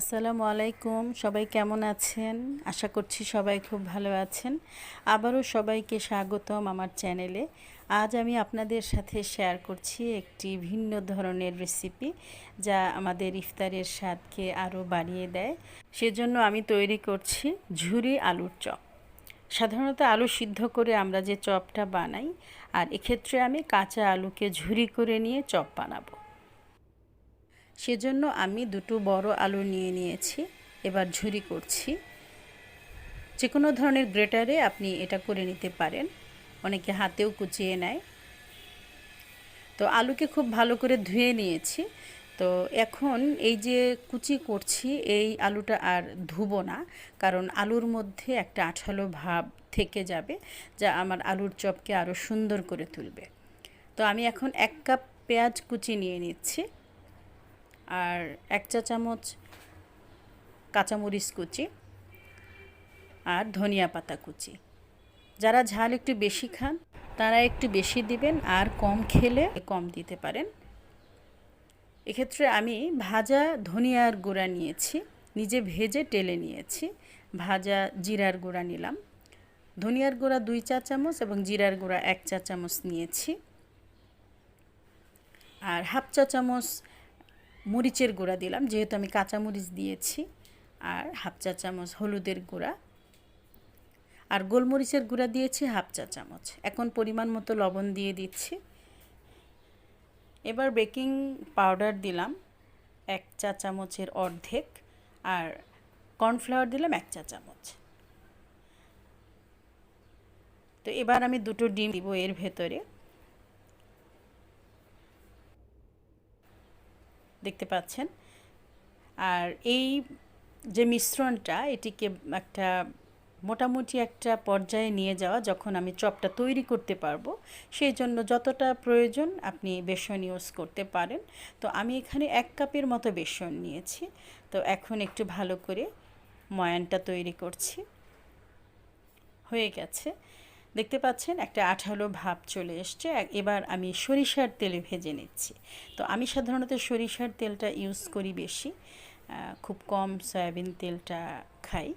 আসসালামু আলাইকুম। সবাই কেমন আছেন? আশা করছি সবাই খুব ভালো আছেন। আবারও সবাইকে স্বাগতম আমার চ্যানেলে। আজ আমি আপনাদের সাথে শেয়ার করছি একটি ভিন্ন ধরনের রেসিপি যা আমাদের ইফতারের স্বাদকে আরও বাড়িয়ে দেয়। সেজন্য আমি তৈরি করছি ঝুরি আলুর চপ। সাধারণত আলু সিদ্ধ করে আমরা যে চপটা বানাই, আর এক্ষেত্রে আমি কাঁচা আলুকে ঝুরি করে নিয়ে চপ বানাবো। সেজন্য আমি দুটো বড় আলু নিয়ে নিয়েছি, এবার ঝুরি করছি। যে কোনো ধরনের গ্রেটারে আপনি এটা করে নিতে পারেন, অনেকে হাতেও কুচিয়ে নেয়। তো আলুকে খুব ভালো করে ধুয়ে নিয়েছি। তো এখন এই যে কুচি করছি, এই আলুটা আর ধুবো না, কারণ আলুর মধ্যে একটা আঠালো ভাব থেকে যাবে, যা আমার আলুর চপকে আরও সুন্দর করে তুলবে। তো আমি এখন এক কাপ পেঁয়াজ কুচি নিয়ে নিচ্ছি। আর এক চা চামচ কাঁচামরিচ কুচি আর ধনিয়া পাতা কুচি। যারা ঝাল একটু বেশি খান, তারা একটু বেশি দিবেন আর কম খেলে কম দিতে পারেন। এক্ষেত্রে আমি ভাজা ধনিয়ার গুঁড়া নিয়েছি, নিজে ভেজে টেলে নিয়েছি। ভাজা জিরার গুঁড়া নিলাম। ধনিয়ার গুঁড়া দুই চা চামচ এবং জিরার গুঁড়া এক চা চামচ নিয়েছি। আর হাফ চা চামচ মরিচের গুঁড়া দিলাম, যেহেতু আমি কাঁচা মরিচ দিয়েছি, আর হাফ চা চামচ হলুদের গুঁড়া। আর গোলমরিচের গুঁড়া দিয়েছি হাফ চা চামচ। এখন পরিমাণ মতো লবণ দিয়ে দিচ্ছি। এবার বেকিং পাউডার দিলাম এক চা চামচের অর্ধেক, আর কর্নফ্লাওয়ার দিলাম এক চা চামচ। তো এবার আমি দুটো ডিম দিব এর ভেতরে। দেখতে পাচ্ছেন। আর এই যে মিশ্রণটা, এটিকে একটা মোটামুটি একটা পর্যায়ে নিয়ে যাওয়া যখন আমি চপটা তৈরি করতে পারব, সেই জন্য যতটা প্রয়োজন আপনি বেসন ইউজ করতে পারেন। তো আমি এখানে এক কাপের মতো বেসন নিয়েছি। তো এখন একটু ভালো করে ময়ানটা তৈরি করছি। হয়ে গেছে। দেখতে পাচ্ছেন একটা আঠালো ভাব চলে এসছে। এবার আমি সরিষার তেলে ভেজে নিচ্ছি। তো আমি সাধারণত সরিষার তেলটা ইউজ করি বেশি। খুব কম সয়াবিন তেলটা খাই।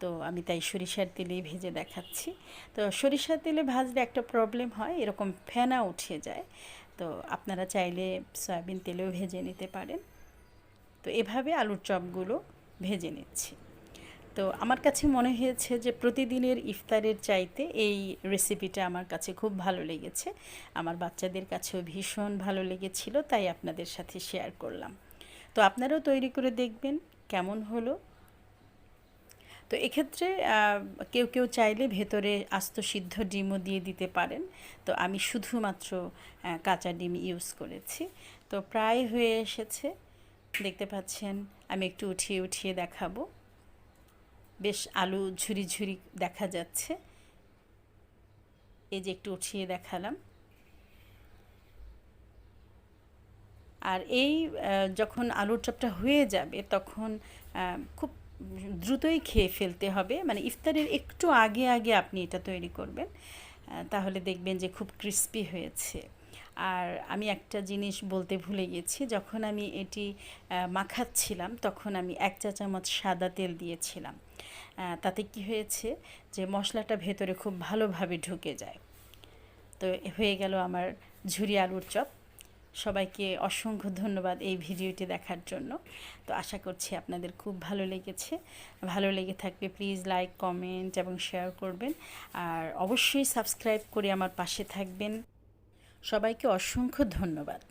তো আমি তাই সরিষার তেলেই ভেজে দেখাচ্ছি। তো সরিষার তেলে ভাজলে একটা প্রবলেম হয়, এরকম ফেনা উঠে যায়। তো আপনারা চাইলে সয়াবিন তেলেও ভেজে নিতে পারেন। তো এভাবে আলুর চপগুলো ভেজে নিচ্ছি। তো আমার কাছে মনে হয়েছে যে প্রতিদিনের ইফতারের চাইতে এই রেসিপিটা আমার কাছে খুব ভালো লেগেছে। আমার বাচ্চাদের কাছেও ভীষণ ভালো লেগেছিল, তাই আপনাদের সাথে শেয়ার করলাম। তো আপনারাও তৈরি করে দেখবেন কেমন হলো। তো এক্ষেত্রে কেউ কেউ চাইলে ভেতরে আস্ত সিদ্ধ ডিমও দিয়ে দিতে পারেন। তো আমি শুধুমাত্র কাঁচা ডিম ইউজ করেছি। তো প্রায় হয়ে এসেছে। দেখতে পাচ্ছেন, আমি একটু উঠিয়ে উঠিয়ে দেখাবো। বেশ আলু ঝুরি ঝুরি দেখা যাচ্ছে। এই যে একটু উঠিয়ে দেখালাম। আর এই যখন আলুর চপটা হয়ে যাবে তখন খুব দ্রুতই খেয়ে ফেলতে হবে। মানে ইফতারের একটু আগে আগে আপনি এটা তৈরি করবেন তাহলে দেখবেন যে খুব ক্রিস্পি হয়েছে। আর আমি একটা জিনিস বলতে ভুলে গেছি, যখন আমি এটি মাখাচ্ছিলাম তখন আমি এক চা চামচ সাদা তেল দিয়েছিলাম। তাতে কি হয়েছে যে মশলাটা ভেতরে খুব ভালোভাবে ঢুকে যায়। তো হয়ে গেল আমার ঝুরি আলুর চপ। সবাইকে অসংখ্য ধন্যবাদ এই ভিডিওটি দেখার জন্য। তো আশা করছি আপনাদের খুব ভালো লেগেছে। ভালো লেগে থাকবে প্লিজ লাইক কমেন্ট এবং শেয়ার করবেন। আর অবশ্যই সাবস্ক্রাইব করে আমার পাশে থাকবেন। সবাইকে অসংখ্য ধন্যবাদ।